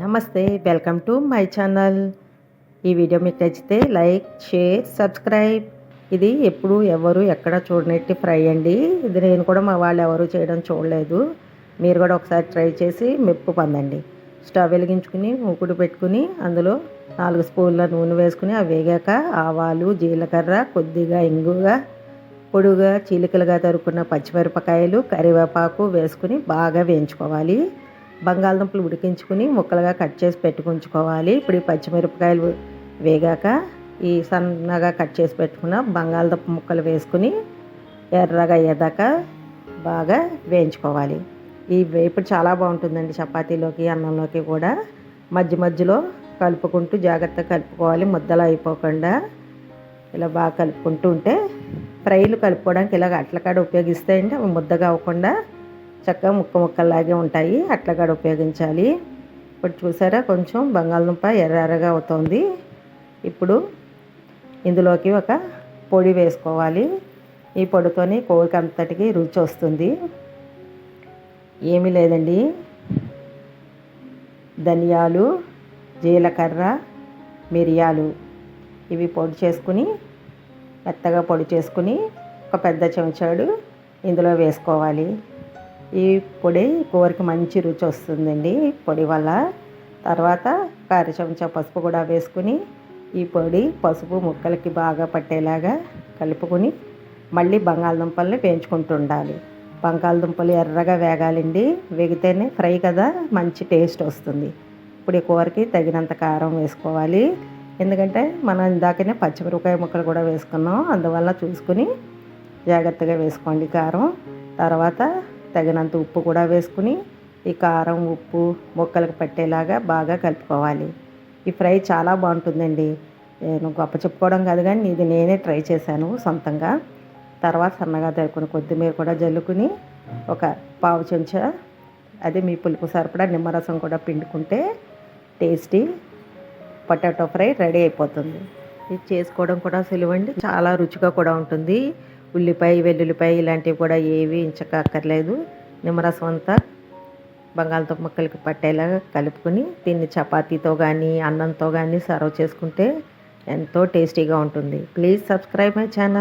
నమస్తే welcome to my channel. ఈ video మీకు నచ్చితే లైక్ షేర్ సబ్స్క్రైబ్. ఇది ఎప్పుడు ఎవరు ఎక్కడ చూడనట్టి ఫ్రై అండి. ఇది నేను కూడా మా వాళ్ళు ఎవరు చేయడం చూడలేదు. మీరు కూడా ఒకసారి ట్రై చేసి మెప్పు పొందండి. స్టవ్ వెలిగించుకుని మూకుడు పెట్టుకుని అందులో నాలుగు స్పూన్ల నూనె వేసుకుని అవి వేగాక ఆవాలు జీలకర్ర కొద్దిగా ఇంగుగా పొడుగా చీలికలుగా తరుక్కున్న పచ్చిమిరపకాయలు కరివేపాకు వేసుకుని బాగా వేయించుకోవాలి. బంగాళదుంపలు ఉడికించుకుని ముక్కలుగా కట్ చేసి పెట్టుకుంచుకోవాలి. ఇప్పుడు ఈ పచ్చిమిరపకాయలు వేగాక ఈ సన్నగా కట్ చేసి పెట్టుకున్న బంగాళదుంప ముక్కలు వేసుకుని ఎర్రగా అయ్యేదాకా బాగా వేయించుకోవాలి. ఈ వేపుడు చాలా బాగుంటుందండి చపాతీలోకి అన్నంలోకి కూడా. మధ్య మధ్యలో కలుపుకుంటూ జాగ్రత్తగా కలుపుకోవాలి. ముద్దలు అయిపోకుండా ఇలా బాగా కలుపుకుంటూ ఉంటే ఫ్రైలు కలుపుకోవడానికి ఇలాగ అట్లకాడ ఉపయోగిస్తే అంటే ముద్దగా అవ్వకుండా చక్కగా ముక్క ముక్కలాగే ఉంటాయి. అట్లకాడ ఉపయోగించాలి. ఇప్పుడు చూసారా? కొంచెం బంగాళదుంప ఎర్రగా అవుతుంది. ఇప్పుడు ఇందులోకి ఒక పొడి వేసుకోవాలి. ఈ పొడితోని కోడికి అంతటికి రుచి వస్తుంది. ఏమీ లేదండి. ధనియాలు జీలకర్ర మిరియాలు ఇవి పొడి చేసుకుని మెత్తగా పొడి చేసుకుని ఒక పెద్ద చెంచాడు ఇందులో వేసుకోవాలి. ఈ పొడి కూరకి మంచి రుచి వస్తుందండి. పొడి వల్ల తర్వాత కారి చెంచా పసుపు కూడా వేసుకుని ఈ పొడి పసుపు ముక్కలకి బాగా పట్టేలాగా కలుపుకొని మళ్ళీ బంగాళదుంపల్ని వేయించుకుంటూ ఉండాలి. బంగాళదుంపలు ఎర్రగా వేగాలండి. వేగితేనే ఫ్రై కదా మంచి టేస్ట్ వస్తుంది. ఇప్పుడు ఈ కూరకి తగినంత కారం వేసుకోవాలి. ఎందుకంటే మనం ఇందాకనే పచ్చిమిరపకాయ ముక్కలు కూడా వేసుకున్నాం. అందువల్ల చూసుకుని జాగ్రత్తగా వేసుకోండి కారం. తర్వాత తగినంత ఉప్పు కూడా వేసుకుని ఈ కారం ఉప్పు మొక్కలకు పట్టేలాగా బాగా కలుపుకోవాలి. ఈ ఫ్రై చాలా బాగుంటుందండి. నేను గొప్ప చెప్పుకోవడం కాదు కానీ ఇది నేనే ట్రై చేశాను సొంతంగా. తర్వాత సన్నగా తరుకుని కొద్దిమీర కూడా జల్లుకుని ఒక పావు చెంచా అదే మీ పులుపు సరిపడా నిమ్మరసం కూడా పిండుకుంటే టేస్టీ పొటాటో ఫ్రై రెడీ అయిపోతుంది. ఇది చేసుకోవడం కూడా సులువండి చాలా రుచిగా కూడా ఉంటుంది. ఉల్లిపాయ వెల్లుల్లిపాయ ఇలాంటివి కూడా ఏవి ఇంచక అక్కర్లేదు. నిమ్మరసం అంతా బంగాళదుంప ముక్కలకి పట్టేలాగా కలుపుకొని దీన్ని చపాతీతో కానీ అన్నంతో కానీ సర్వ్ చేసుకుంటే ఎంతో టేస్టీగా ఉంటుంది. Please subscribe my channel.